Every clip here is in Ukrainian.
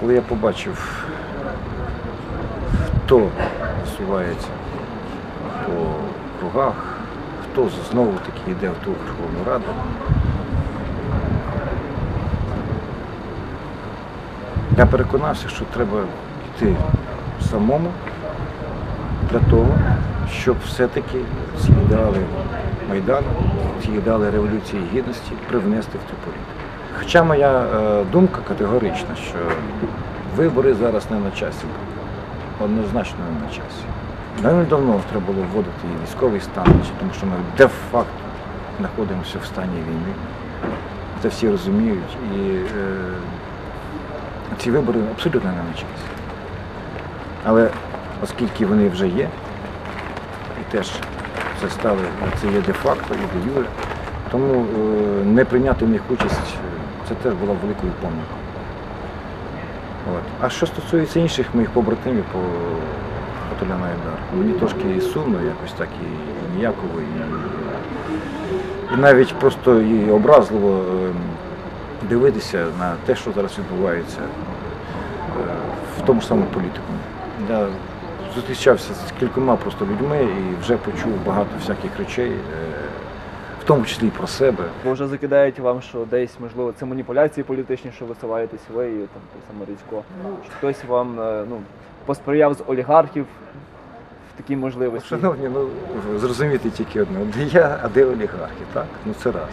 коли я побачив, хто насувається по кругах, хто знову таки йде в ту Верховну Раду, я переконався, що треба йти самому для того, щоб все-таки ці ідеали Майдану, ці ідеали Революції Гідності привнести в цю політику. Хоча моя е, думка категорична, що вибори зараз не на часі, однозначно не на часі. Давно треба було вводити і військовий стан, тому що ми де-факто знаходимося в стані війни. Це всі розуміють. І е, ці вибори абсолютно не на часі. Але оскільки вони вже є, і теж це стали, це є де-факто і де юре, тому е, не прийняти в них участь е, це теж була великою помилкою. От. А що стосується інших моїх побратимів по батальйону Айдар, мені трошки і сумно, якось так і ніяково, і, і навіть просто і образливо е, дивитися на те, що зараз відбувається е, в тому ж самому політикумі. Я зустрічався з кількома просто людьми і вже почув багато всяких речей, е, тому числі і про себе. Бо вже закидають вам, що десь, можливо, це маніпуляції політичні, що висуваєтесь ви, і там той самий Рицько. Що хтось вам е, ну, посприяв з олігархів в такій можливості. Шановні, ну зрозуміти тільки одне, де я, а де олігархи, так? Ну це раз.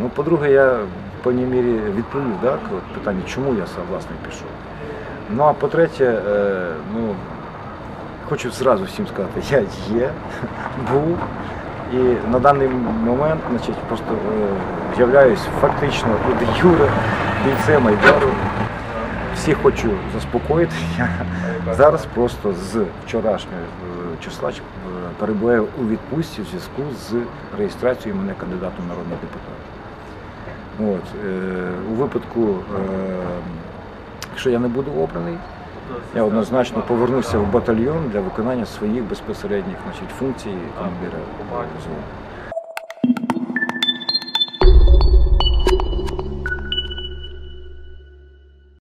Ну, по-друге, я в певній мірі відповів так, от питання, чому я сам власне пішов. Ну а по-третє, е, ну, хочу зразу всім сказати, я є, був. І на даний момент значить, просто е, являюсь фактично де юре бійцем Айдару. Всіх хочу заспокоїти. Я зараз просто з вчорашнього е, числа е, перебуваю у відпустці в зв'язку з реєстрацією мене кандидатом в народний депутат. От, е, у випадку, е, якщо я не буду обраний, я однозначно повернуся в батальйон для виконання своїх безпосередніх значить, функцій командира.